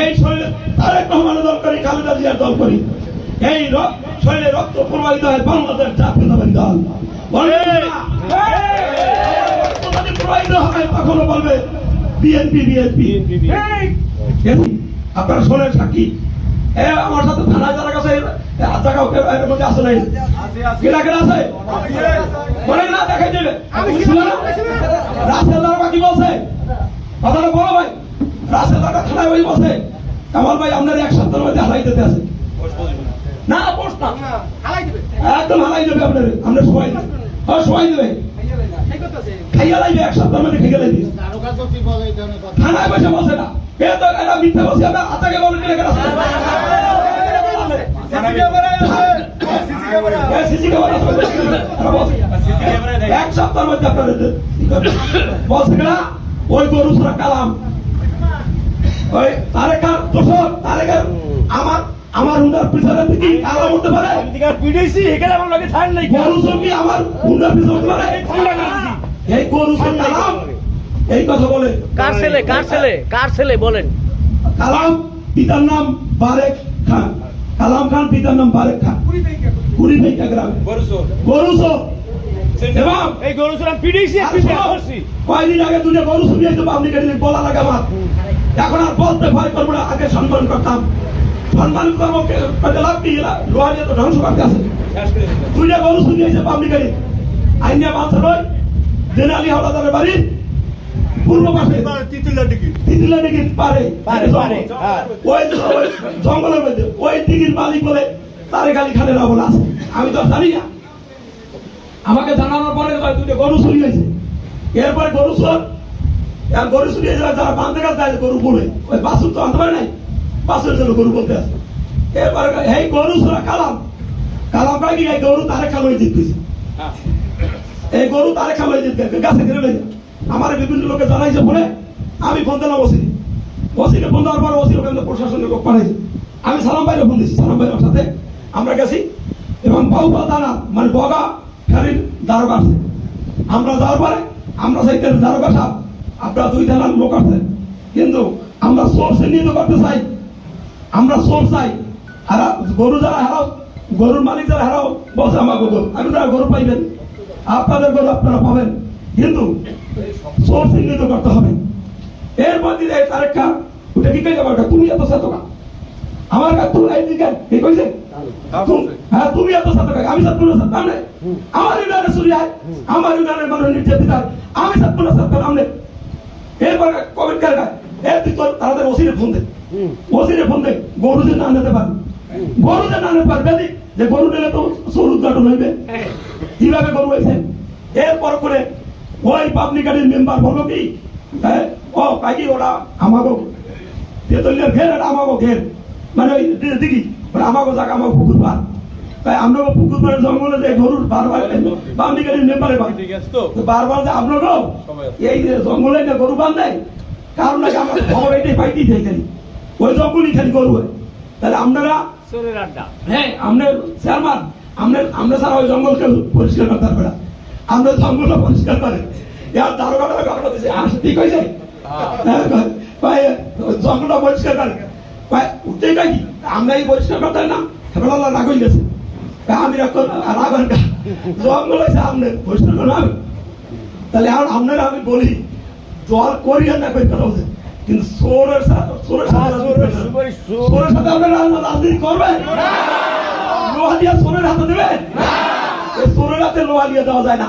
এই শরীরে তারেক রহমানের দল করি খালেদা জিয়ার দল করি। এই শরীরে রক্ত প্রবাহিত হয় বাংলাদেশ জাতীয়তাবাদী দল। প্রবাহিত হয় বলবে বিএনপি বিএনপি। আপনারা শোনেন সাক্ষী। এ আমার সাথে যারা কাছে জায়গা এর মধ্যে আসে নাই? কেনা কেনা আছে? বলে না দেখাই দেবে। বলছে? থানায় ওই বসে কামাল ভাই আপনার এক সপ্তাহের মধ্যে হালাই দিতে আছে। না পোস্ট না। একদম হালাই দেবে আপনার। আপনার সবাই হ্যাঁ সবাই দেবে। খাইয়া লাইবে এক সপ্তাহের মধ্যে খাইয়া লাইবে। থানায় বসে বসে না। এ তো এটা মিথ্যা বসে আমরা আতাকে বলে কিনে কেন এক সপ্তাহের মধ্যে আপনাদের বলছে কিনা ওই গরু সুরা কালাম। ওই তারেকার দোষর তারেকার আমার আমার হুন্ডার পিছনে থেকে কালাম উঠতে পারে। গরু সঙ্গী আমার হুন্ডার পিছনে উঠতে পারে। এই গরু সুরা কালাম। এই কথা বলে। কার ছেলে কার ছেলে কার ছেলে বলেন। কালাম পিতার নাম বারেক খান। কালাম খান পিতার নাম বারেক খান। কুড়ি ভেঙ্কা গ্রামে। গরুসো এবং এই গরু আর শোনো, কয়দিন আগে দুটো গরু শুনিয়ে তো আপনি কেটে বলা লাগে আমার। এখন আর বলতে ভয় করব না আগে সম্মান করতাম। সম্মান করব কে- লাভ কি? লোহা তো ধ্বংস করতে দুইটা গরু বাঁচা নয় দেনালি হাওলাদারের বাড়ি। পূর্ব পাশে। তিতুলা ডিগ্রি তিনলা দিকে পারে। পারে, পারে, হ্যাঁ। ওই জঙ্গলের মধ্যে ওই দিঘির মালিক বলে তারে খালি খালে না বলে আছে আমি তো জানি না। আমাকে জানানোর পরে ভাই দুটো গরু চুরি হয়েছে। এরপরে গরু চোর, আর গরু চুরি হয়েছে, যারা বাঁধতে গেছে তাই গরু বলে ওই বাসুর তো আনতে পারে নাই বাসুর জন্য গরু বলতে আছে। এরপরে এই গরু চোরা, কালাম। কালাম কয় কি, এই গরু তারে খালোই দিতেছে এই গরু তারে খালোই দিতে গাছে ঘিরে লই আমার বিভিন্ন লোকে জানাইছে বলে, আমি ফোন দিলাম ওসিরে ওসিরে ফোন দেওয়ার পর ওসির ওখানে প্রশাসনের লোক পাঠাইছে। আমি সালাম ভাইরে ফোন দিয়েছি সালাম ভাইয়ের সাথে আমরা গেছি। এবং বাহুবা দানা মানে বগা ফেরির দারোগা আছে। আমরা যাওয়ার পরে আমরা সাইতে দারোগা সাহেব, আপনারা দুই থানার লোক আছে। কিন্তু আমরা সোর্স চিহ্নিত করতে চাই। আমরা সোর্স চাই। আর গরু যারা হারাও, গরুর মালিক যারা হারাও, বলছে আমার গরু, আমি তারা গরু পাইবেন আপনাদের গরু আপনারা পাবেন। কিন্তু সোর্স চিহ্নিত করতে হবে। এর মধ্যে তারেকা ওটা কি কই আমার তুমি এত সাতকা। আমার কাছে তুমি এই দিকে, কি কইছে? তুম- হ্যাঁ তুমি এত সাতকা আমি সাতকা আমনে আমার ইউনিয়নে চুরি হয় আমার ইউনিয়নের মানুষ নির্যাতিত হয়। আমি সাতপুর সাতকা আমনে এরপরে কমেন্ট করে গায়? এ তুই তোর তাদের ওসিরে ফোন দে। ওসিরে ফোন দে। গরু যে না নিতে পারবে। গরু যে না নিতে পারবে। যে গরু নিলে তো সৌর উদ্ঘাটন হইবে। কীভাবে গরু হয়েছে এরপর করে ওই পাবলিক গাড়ির মেম্বার বলল কি হ্যাঁ, ও কাকি ওরা আমাগো তেতলিয়ার ঘের আমাগো ঘের। মানে ওই দিঘি আমাগো জায়গা আমাগো পুকুর পার তাই আমরা পুকুর পাড়ের জঙ্গলে যে গরুর বারবার মেম্বারে পাই। তো? বারবার যে আপনারও এই জঙ্গলে যে গরু বান্ধে কারণ নাকি আমরা খবর এটাই পাইতেই চাই খালি। ওই জঙ্গলই খালি গরু হয়। তাহলে আপনারা হ্যাঁ আমরা চেয়ারম্যান আমরা আমরা সারা ওই জঙ্গলকে পরিষ্কার করতে পারবে না। আমরা জঙ্গলটা পরিষ্কার করে। ইয়ার দারোগাটা ঘটনা দিছে আসে ঠিক হয়েছে? হ্যাঁ, কয়- কয়, ওই জঙ্গলটা পরিষ্কার করে। কয়, উঠতে কি? আমরা এই পরিষ্কার করতে না? হেবলা রাগ হয়ে গেছে। আমি রাগ করব আর রাগ হয় না। জঙ্গল হয়েছে পরিষ্কার করুন আমি তাহলে আর আপনারা আমি বলি জল করিয়া না কই কথা বলছে কিন্তু সোরের সাথে সোরের সাথে সোরের সাথে আপনারা রাজনীতি করবেন? লোহা দিয়ে সোরের হাতে এই সোরের হাতে লোহা দিয়ে দেওয়া যায় না।